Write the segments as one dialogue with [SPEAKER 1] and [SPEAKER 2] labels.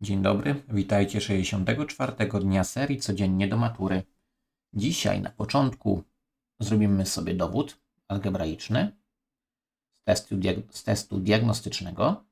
[SPEAKER 1] Dzień dobry, witajcie 64 dnia serii Codziennie do matury. Dzisiaj na początku zrobimy sobie dowód algebraiczny z testu, z testu diagnostycznego.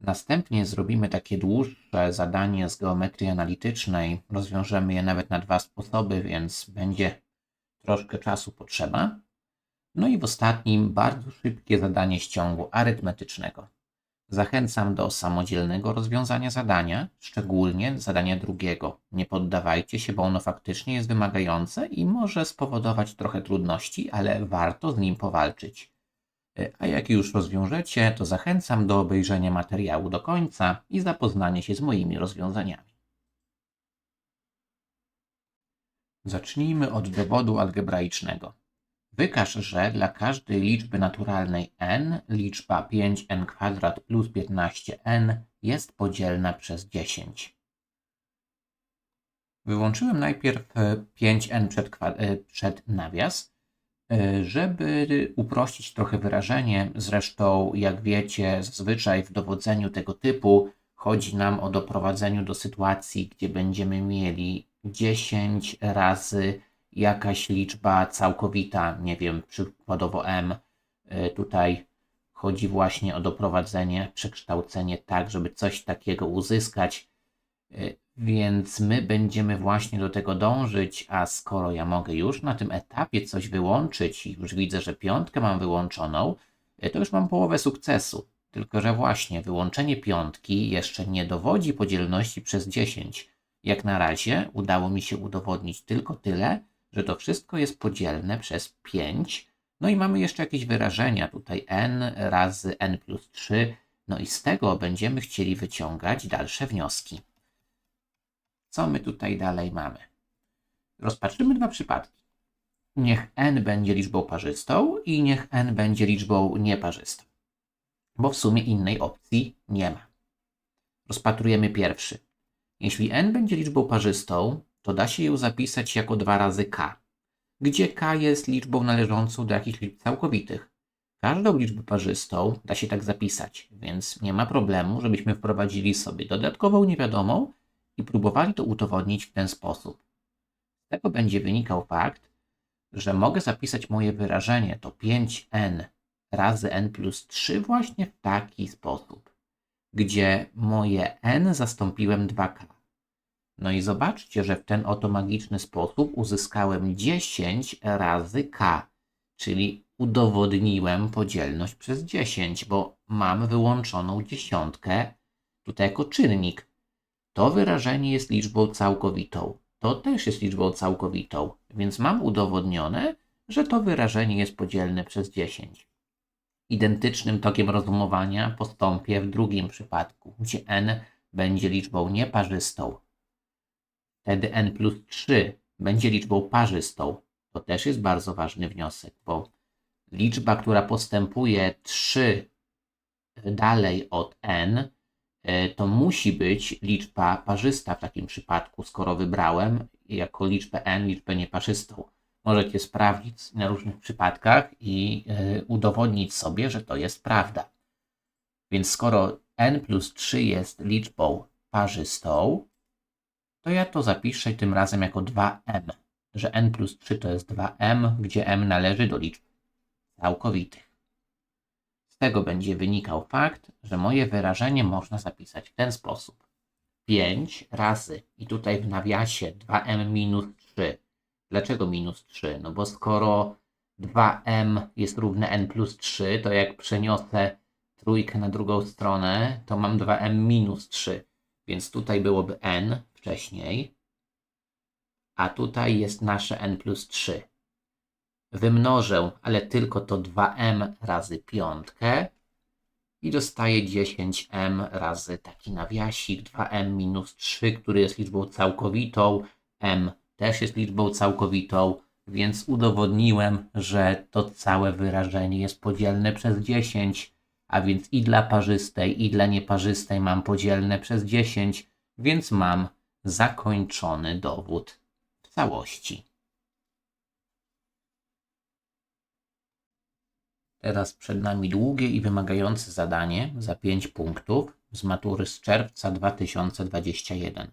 [SPEAKER 1] Następnie zrobimy takie dłuższe zadanie z geometrii analitycznej. Rozwiążemy je nawet na dwa sposoby, więc będzie troszkę czasu potrzeba. No i w ostatnim bardzo szybkie zadanie z ciągu arytmetycznego. Zachęcam do samodzielnego rozwiązania zadania, szczególnie zadania drugiego. Nie poddawajcie się, bo ono faktycznie jest wymagające i może spowodować trochę trudności, ale warto z nim powalczyć. E, A jak już rozwiążecie, to zachęcam do obejrzenia materiału do końca i zapoznania się z moimi rozwiązaniami. Zacznijmy od dowodu algebraicznego. Wykaż, że dla każdej liczby naturalnej n liczba 5n kwadrat plus 15n jest podzielna przez 10. Wyłączyłem najpierw e, 5n przed, kwa- e, przed nawias, e, żeby uprościć trochę wyrażenie. Zresztą, jak wiecie, zazwyczaj w dowodzeniu tego typu chodzi nam o doprowadzeniu do sytuacji, gdzie będziemy mieli 10 razy jakaś liczba całkowita, nie wiem, przykładowo m. Y, Tutaj chodzi właśnie o doprowadzenie, przekształcenie tak, żeby coś takiego uzyskać. Y, Więc my będziemy właśnie do tego dążyć, a skoro ja mogę już na tym etapie coś wyłączyć i już widzę, że piątkę mam wyłączoną, y, to już mam połowę sukcesu. Tylko, że właśnie wyłączenie piątki jeszcze nie dowodzi podzielności przez 10. Jak na razie udało mi się udowodnić tylko tyle, że to wszystko jest podzielne przez 5. No i mamy jeszcze jakieś wyrażenia tutaj n razy n plus 3. No i z tego będziemy chcieli wyciągać dalsze wnioski. Co my tutaj dalej mamy? Rozpatrzymy dwa przypadki. Niech n będzie liczbą parzystą i niech n będzie liczbą nieparzystą. Bo w sumie innej opcji nie ma. Rozpatrujemy pierwszy. Jeśli n będzie liczbą parzystą, to da się ją zapisać jako 2 razy k, gdzie k jest liczbą należącą do jakichś liczb całkowitych. Każdą liczbę parzystą da się tak zapisać, więc nie ma problemu, żebyśmy wprowadzili sobie dodatkową niewiadomą i próbowali to udowodnić w ten sposób. Z tego będzie wynikał fakt, że mogę zapisać moje wyrażenie to 5n razy n plus 3 właśnie w taki sposób, gdzie moje n zastąpiłem 2k. No i zobaczcie, że w ten oto magiczny sposób uzyskałem 10 razy k, czyli udowodniłem podzielność przez 10, bo mam wyłączoną dziesiątkę tutaj jako czynnik. To wyrażenie jest liczbą całkowitą. To też jest liczbą całkowitą, więc mam udowodnione, że to wyrażenie jest podzielne przez 10. Identycznym tokiem rozumowania postąpię w drugim przypadku, gdzie n będzie liczbą nieparzystą. Wtedy n plus 3 będzie liczbą parzystą. To też jest bardzo ważny wniosek, bo liczba, która postępuje 3 dalej od n, e, to musi być liczba parzysta w takim przypadku, skoro wybrałem jako liczbę n liczbę nieparzystą. Możecie sprawdzić na różnych przypadkach i e, udowodnić sobie, że to jest prawda. Więc skoro n plus 3 jest liczbą parzystą, to ja to zapiszę tym razem jako 2m, że n plus 3 to jest 2m, gdzie m należy do liczb całkowitych. Z tego będzie wynikał fakt, że moje wyrażenie można zapisać w ten sposób. 5 razy, i tutaj w nawiasie 2m minus 3. Dlaczego minus 3? No bo skoro 2m jest równe n plus 3, to jak przeniosę trójkę na drugą stronę, to mam 2m minus 3. Więc tutaj byłoby n wcześniej, a tutaj jest nasze n plus 3. Wymnożę, ale tylko to 2m razy piątkę i dostaję 10m razy taki nawiasik 2m minus 3, który jest liczbą całkowitą, m też jest liczbą całkowitą, więc udowodniłem, że to całe wyrażenie jest podzielne przez 10, a więc i dla parzystej, i dla nieparzystej mam podzielne przez 10, więc mam zakończony dowód w całości. Teraz przed nami długie i wymagające zadanie za 5 punktów. z matury z czerwca 2021.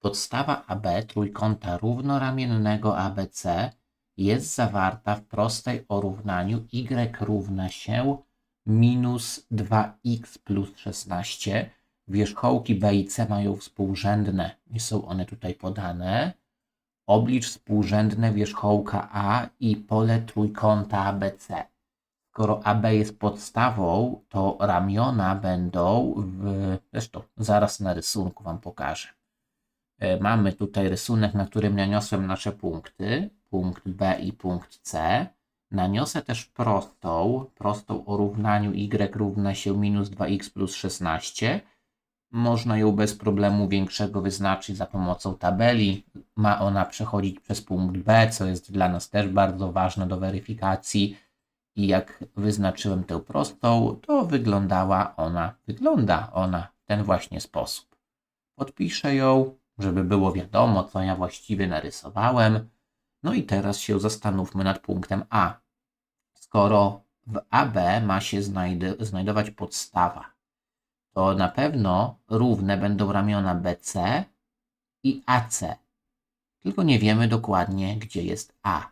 [SPEAKER 1] Podstawa AB trójkąta równoramiennego ABC jest zawarta w prostej o równaniu y równa się minus 2x plus 16. Wierzchołki B i C mają współrzędne i są one tutaj podane. Oblicz współrzędne wierzchołka A i pole trójkąta ABC. Skoro AB jest podstawą, to ramiona będą w. Zresztą zaraz na rysunku Wam pokażę. E, Mamy tutaj rysunek, na którym naniosłem nasze punkty, punkt B i punkt C. Naniosę też prostą, prostą o równaniu y równa się minus 2x plus 16. Można ją bez problemu większego wyznaczyć za pomocą tabeli. Ma ona przechodzić przez punkt B, co jest dla nas też bardzo ważne do weryfikacji. I jak wyznaczyłem tę prostą, to wyglądała ona, wygląda ona w ten właśnie sposób. Podpiszę ją, żeby było wiadomo, co ja właściwie narysowałem. No i teraz się zastanówmy nad punktem A. Skoro w AB ma się znajdować podstawa, to na pewno równe będą ramiona BC i AC. Tylko nie wiemy dokładnie, gdzie jest A.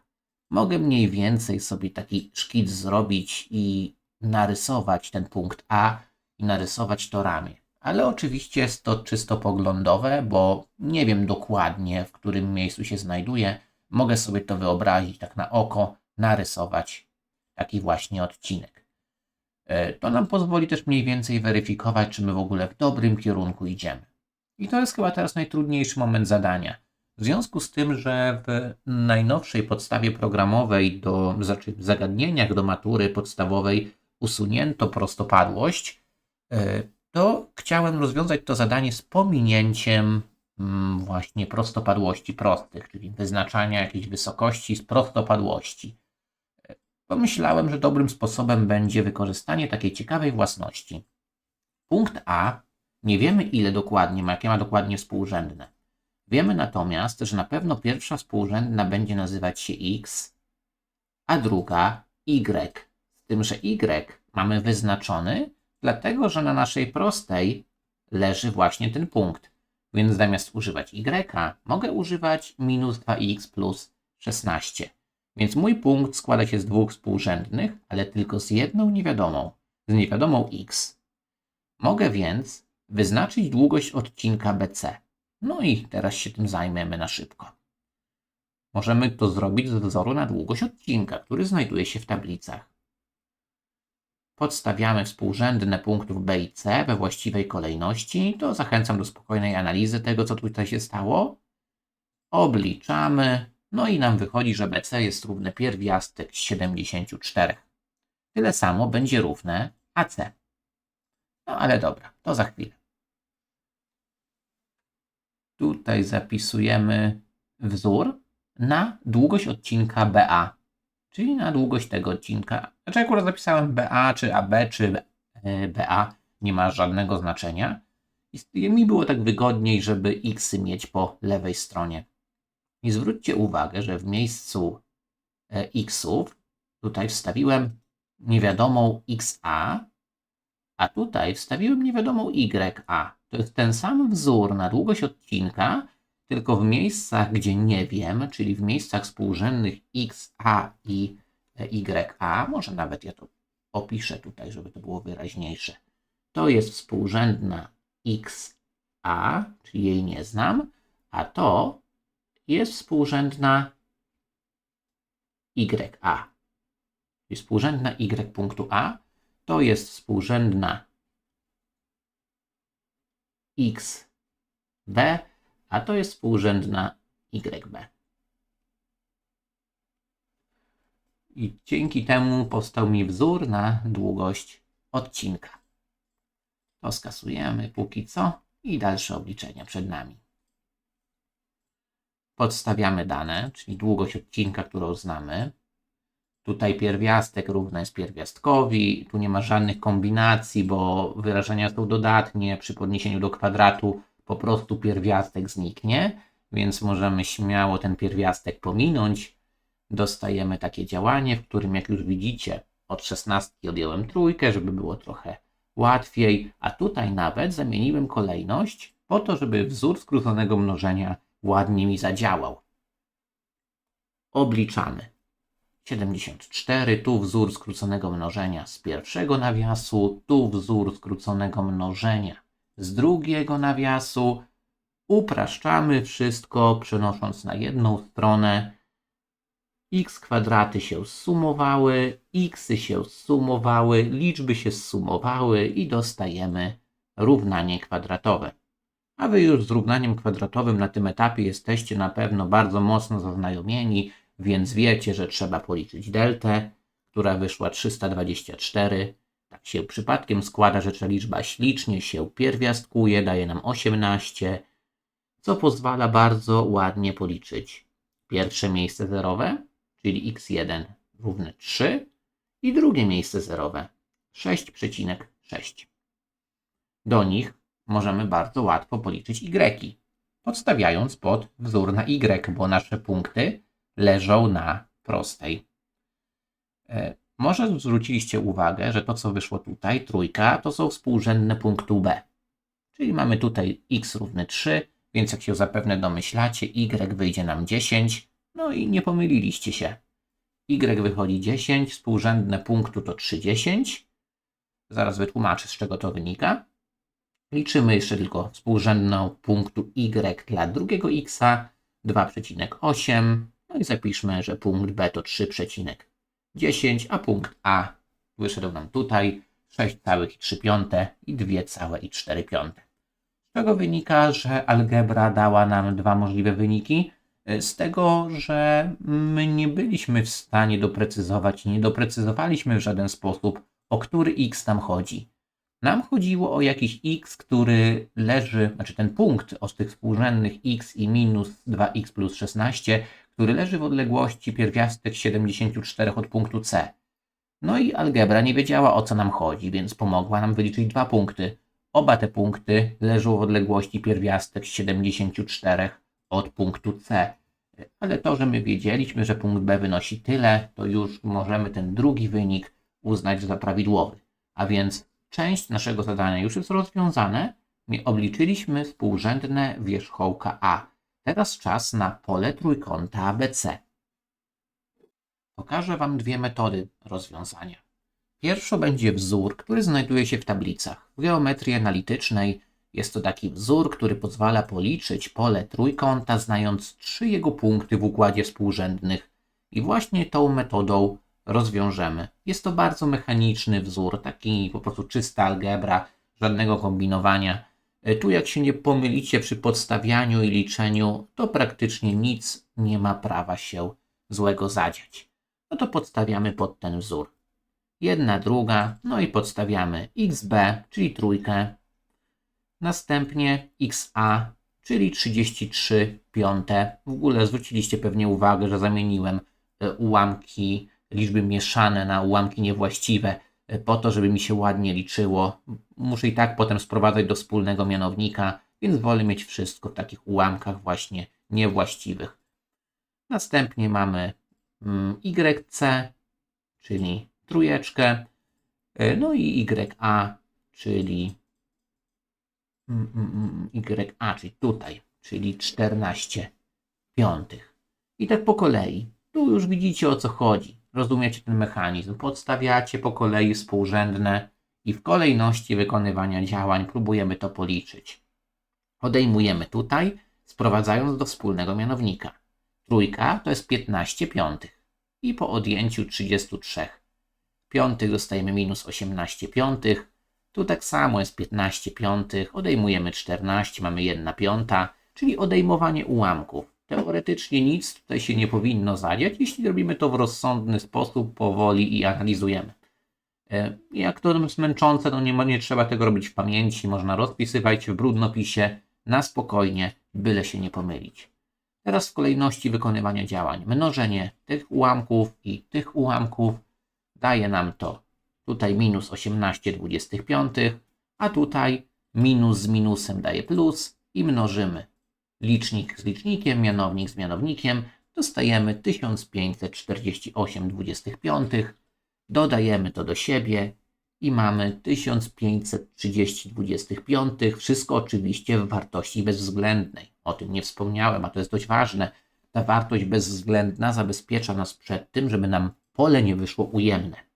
[SPEAKER 1] Mogę mniej więcej sobie taki szkic zrobić i narysować ten punkt A i narysować to ramię. Ale oczywiście jest to czysto poglądowe, bo nie wiem dokładnie, w którym miejscu się znajduje. Mogę sobie to wyobrazić tak na oko, narysować taki właśnie odcinek. E, To nam pozwoli też mniej więcej weryfikować, czy my w ogóle w dobrym kierunku idziemy. I to jest chyba teraz najtrudniejszy moment zadania. W związku z tym, że w najnowszej podstawie programowej do znaczy w zagadnieniach do matury podstawowej usunięto prostopadłość, e, to chciałem rozwiązać to zadanie z pominięciem mm, właśnie prostopadłości prostych, czyli wyznaczania jakiejś wysokości z prostopadłości. Pomyślałem, że dobrym sposobem będzie wykorzystanie takiej ciekawej własności. Punkt A nie wiemy ile dokładnie ma, jakie ma dokładnie współrzędne. Wiemy natomiast, że na pewno pierwsza współrzędna będzie nazywać się x, a druga y. Z tym, że y mamy wyznaczony, dlatego że na naszej prostej leży właśnie ten punkt. Więc zamiast używać y, mogę używać minus 2x plus 16. Więc mój punkt składa się z dwóch współrzędnych, ale tylko z jedną niewiadomą, z niewiadomą x. Mogę więc wyznaczyć długość odcinka BC. No i teraz się tym zajmiemy na szybko. Możemy to zrobić z wzoru na długość odcinka, który znajduje się w tablicach. Podstawiamy współrzędne punktów B i C we właściwej kolejności. To zachęcam do spokojnej analizy tego, co tutaj się stało. Obliczamy. No i nam wychodzi, że BC jest równe pierwiastek z 74. Tyle samo będzie równe AC. No ale dobra, to za chwilę. Tutaj zapisujemy wzór na długość odcinka BA, czyli na długość tego odcinka. Znaczy akurat zapisałem BA, czy AB, czy BA, nie ma żadnego znaczenia. I mi było tak wygodniej, żeby x mieć po lewej stronie. I zwróćcie uwagę, że w miejscu e, xów tutaj wstawiłem niewiadomą xa, a tutaj wstawiłem niewiadomą ya. To jest ten sam wzór na długość odcinka, tylko w miejscach, gdzie nie wiem, czyli w miejscach współrzędnych xa i ya, może nawet ja to opiszę tutaj, żeby to było wyraźniejsze. To jest współrzędna xa, czyli jej nie znam, a to jest współrzędna ya. Czyli współrzędna y punktu A to jest współrzędna xb, a to jest współrzędna yb. I dzięki temu powstał mi wzór na długość odcinka. To skasujemy póki co i dalsze obliczenia przed nami. Podstawiamy dane, czyli długość odcinka, którą znamy. Tutaj pierwiastek równy jest pierwiastkowi, tu nie ma żadnych kombinacji, bo wyrażenia są dodatnie. Przy podniesieniu do kwadratu po prostu pierwiastek zniknie, więc możemy śmiało ten pierwiastek pominąć. Dostajemy takie działanie, w którym jak już widzicie od 16 odjąłem trójkę, żeby było trochę łatwiej, a tutaj nawet zamieniłem kolejność po to, żeby wzór skróconego mnożenia ładnie mi zadziałał. Obliczamy. 74, tu wzór skróconego mnożenia z pierwszego nawiasu, tu wzór skróconego mnożenia z drugiego nawiasu. Upraszczamy wszystko, przenosząc na jedną stronę. x kwadraty się zsumowały, xy się zsumowały, liczby się zsumowały i dostajemy równanie kwadratowe. A wy już z równaniem kwadratowym na tym etapie jesteście na pewno bardzo mocno zaznajomieni, więc wiecie, że trzeba policzyć deltę, która wyszła 324. Tak się przypadkiem składa, że ta liczba ślicznie się pierwiastkuje, daje nam 18, co pozwala bardzo ładnie policzyć pierwsze miejsce zerowe, czyli x1 równe 3 i drugie miejsce zerowe 6,6. Do nich możemy bardzo łatwo policzyć y, podstawiając pod wzór na y, bo nasze punkty leżą na prostej. E, może zwróciliście uwagę, że to, co wyszło tutaj, trójka, to są współrzędne punktu B. Czyli mamy tutaj x równy 3, więc jak się zapewne domyślacie, y wyjdzie nam 10, no i nie pomyliliście się. y wychodzi 10, współrzędne punktu to 30. Zaraz wytłumaczę, z czego to wynika. Liczymy jeszcze tylko współrzędną punktu y dla drugiego x, 2,8. No i zapiszmy, że punkt B to 3,10, a punkt A wyszedł nam tutaj 6,3 i 2,4. Z czego wynika, że algebra dała nam dwa możliwe wyniki? Z tego, że my nie byliśmy w stanie doprecyzować, nie doprecyzowaliśmy w żaden sposób, o który x nam chodzi. Nam chodziło o jakiś x, który leży, znaczy ten punkt o tych współrzędnych x i minus 2x plus 16, który leży w odległości pierwiastek 74 od punktu C. No i algebra nie wiedziała o co nam chodzi, więc pomogła nam wyliczyć dwa punkty. Oba te punkty leżą w odległości pierwiastek 74 od punktu C. Ale to, że my wiedzieliśmy, że punkt B wynosi tyle, to już możemy ten drugi wynik uznać za prawidłowy. A więc część naszego zadania już jest rozwiązane. My obliczyliśmy współrzędne wierzchołka A. Teraz czas na pole trójkąta ABC. Pokażę Wam dwie metody rozwiązania. Pierwszą będzie wzór, który znajduje się w tablicach. W geometrii analitycznej jest to taki wzór, który pozwala policzyć pole trójkąta, znając trzy jego punkty w układzie współrzędnych. I właśnie tą metodą rozwiążemy. Jest to bardzo mechaniczny wzór, taki po prostu czysta algebra, żadnego kombinowania. E, tu jak się nie pomylicie przy podstawianiu i liczeniu, to praktycznie nic nie ma prawa się złego zadziać. No to podstawiamy pod ten wzór. Jedna, druga, no i podstawiamy xb, czyli trójkę. Następnie xa, czyli 33 piąte. W ogóle zwróciliście pewnie uwagę, że zamieniłem e, ułamki liczby mieszane na ułamki niewłaściwe e, po to, żeby mi się ładnie liczyło. Muszę i tak potem sprowadzać do wspólnego mianownika, więc wolę mieć wszystko w takich ułamkach właśnie niewłaściwych. Następnie mamy mm, YC, czyli trójeczkę, e, no i YA, czyli mm, mm, YA, czyli tutaj, czyli 14 piątych. I tak po kolei. Tu już widzicie o co chodzi rozumiecie ten mechanizm. Podstawiacie po kolei współrzędne i w kolejności wykonywania działań próbujemy to policzyć. Odejmujemy tutaj, sprowadzając do wspólnego mianownika. Trójka to jest 15 piątych i po odjęciu 33 piątych dostajemy minus 18 piątych. Tu tak samo jest 15 piątych, odejmujemy 14, mamy 1 piąta, czyli odejmowanie ułamków. Teoretycznie nic tutaj się nie powinno zadziać, jeśli robimy to w rozsądny sposób, powoli i analizujemy. E, jak to jest męczące, to nie, nie trzeba tego robić w pamięci, można rozpisywać w brudnopisie na spokojnie, byle się nie pomylić. Teraz w kolejności wykonywania działań. Mnożenie tych ułamków i tych ułamków daje nam to tutaj minus 18 25, a tutaj minus z minusem daje plus i mnożymy licznik z licznikiem, mianownik z mianownikiem, dostajemy 1548 25, dodajemy to do siebie i mamy 1530,25. Wszystko oczywiście w wartości bezwzględnej. O tym nie wspomniałem, a to jest dość ważne. Ta wartość bezwzględna zabezpiecza nas przed tym, żeby nam pole nie wyszło ujemne.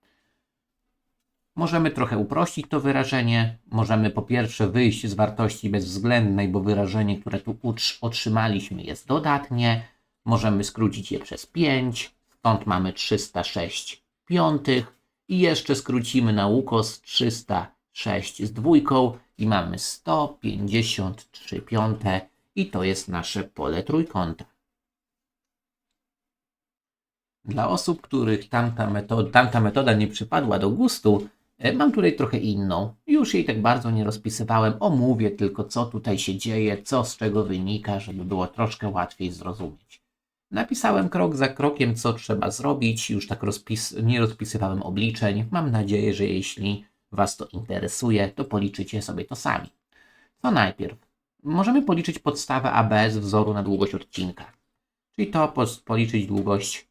[SPEAKER 1] Możemy trochę uprościć to wyrażenie. Możemy po pierwsze wyjść z wartości bezwzględnej, bo wyrażenie, które tu otrzymaliśmy jest dodatnie. Możemy skrócić je przez 5, stąd mamy 306 piątych i jeszcze skrócimy na ukos 306 z dwójką i mamy 153 piąte i to jest nasze pole trójkąta. Dla osób, których tamta metoda, tamta metoda nie przypadła do gustu, mam tutaj trochę inną. Już jej tak bardzo nie rozpisywałem, omówię tylko co tutaj się dzieje, co z czego wynika, żeby było troszkę łatwiej zrozumieć. Napisałem krok za krokiem, co trzeba zrobić, już tak rozpis nie rozpisywałem obliczeń. Mam nadzieję, że jeśli Was to interesuje, to policzycie sobie to sami. Co najpierw? Możemy policzyć podstawę AB z wzoru na długość odcinka. Czyli to policzyć długość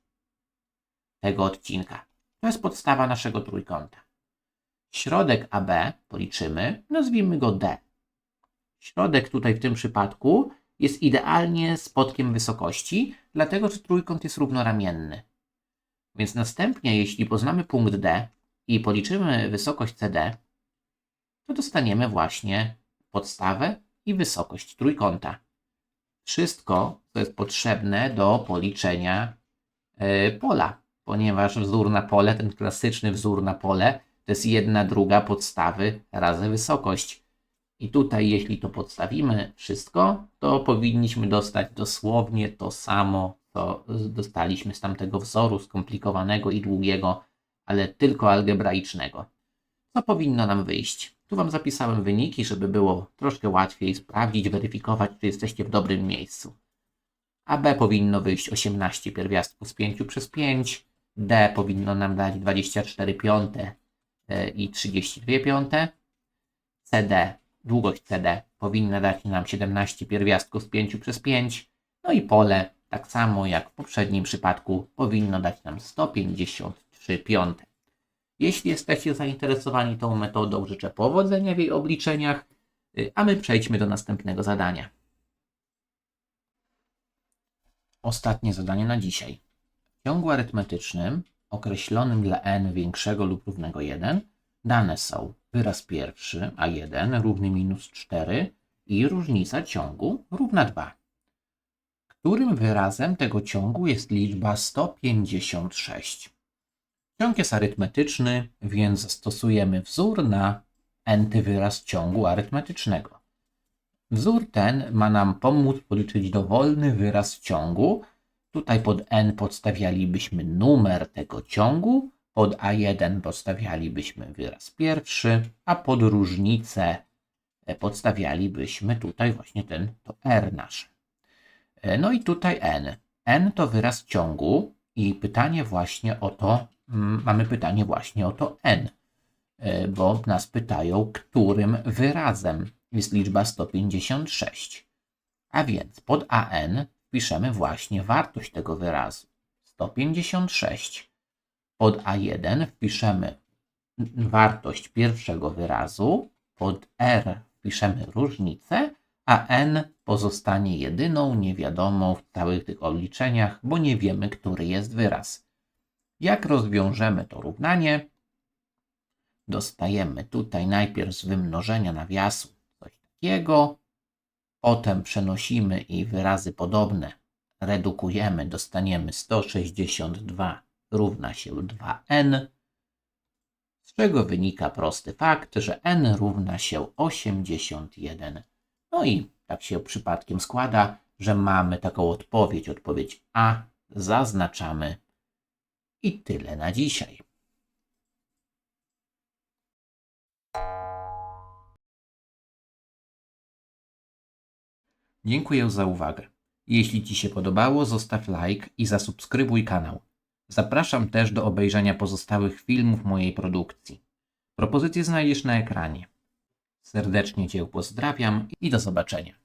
[SPEAKER 1] tego odcinka. To jest podstawa naszego trójkąta. Środek AB policzymy, nazwijmy go D. Środek tutaj w tym przypadku jest idealnie spotkiem wysokości, dlatego że trójkąt jest równoramienny. Więc następnie, jeśli poznamy punkt D i policzymy wysokość CD, to dostaniemy właśnie podstawę i wysokość trójkąta. Wszystko, co jest potrzebne do policzenia e, pola, ponieważ wzór na pole, ten klasyczny wzór na pole, to jest jedna druga podstawy razy wysokość. I tutaj, jeśli to podstawimy wszystko, to powinniśmy dostać dosłownie to samo, co dostaliśmy z tamtego wzoru skomplikowanego i długiego, ale tylko algebraicznego. Co powinno nam wyjść? Tu Wam zapisałem wyniki, żeby było troszkę łatwiej sprawdzić, weryfikować, czy jesteście w dobrym miejscu. AB powinno wyjść 18 pierwiastków z 5 przez 5, D powinno nam dać 24 piąte i 32 piąte, CD, długość CD powinna dać nam 17 pierwiastków z 5 przez 5, no i pole, tak samo jak w poprzednim przypadku, powinno dać nam 153 piąte. Jeśli jesteście zainteresowani tą metodą, życzę powodzenia w jej obliczeniach, y, a my przejdźmy do następnego zadania. Ostatnie zadanie na dzisiaj. W ciągu arytmetycznym określonym dla n większego lub równego 1 dane są wyraz pierwszy a1 równy minus 4 i różnica ciągu równa 2. Którym wyrazem tego ciągu jest liczba 156? Ciąg jest arytmetyczny, więc zastosujemy wzór na n-ty wyraz ciągu arytmetycznego. Wzór ten ma nam pomóc policzyć dowolny wyraz ciągu. Tutaj pod n podstawialibyśmy numer tego ciągu, pod a1 podstawialibyśmy wyraz pierwszy, a pod różnicę e, podstawialibyśmy tutaj właśnie ten to r nasze. E, No i tutaj n. n to wyraz ciągu i pytanie właśnie o to, mm, mamy pytanie właśnie o to n, e, bo nas pytają, którym wyrazem jest liczba 156. A więc pod an wpiszemy właśnie wartość tego wyrazu 156. Pod a1 wpiszemy wartość pierwszego wyrazu, pod r wpiszemy różnicę, a n pozostanie jedyną niewiadomą w całych tych obliczeniach, bo nie wiemy, który jest wyraz. Jak rozwiążemy to równanie? Dostajemy tutaj najpierw z wymnożenia nawiasu coś takiego, potem przenosimy i wyrazy podobne redukujemy, dostaniemy 162 równa się 2n, z czego wynika prosty fakt, że n równa się 81. No i tak się przypadkiem składa, że mamy taką odpowiedź, odpowiedź A, zaznaczamy i tyle na dzisiaj. Dziękuję za uwagę. Jeśli Ci się podobało, zostaw like i zasubskrybuj kanał. Zapraszam też do obejrzenia pozostałych filmów mojej produkcji. Propozycje znajdziesz na ekranie. Serdecznie Cię pozdrawiam i do zobaczenia.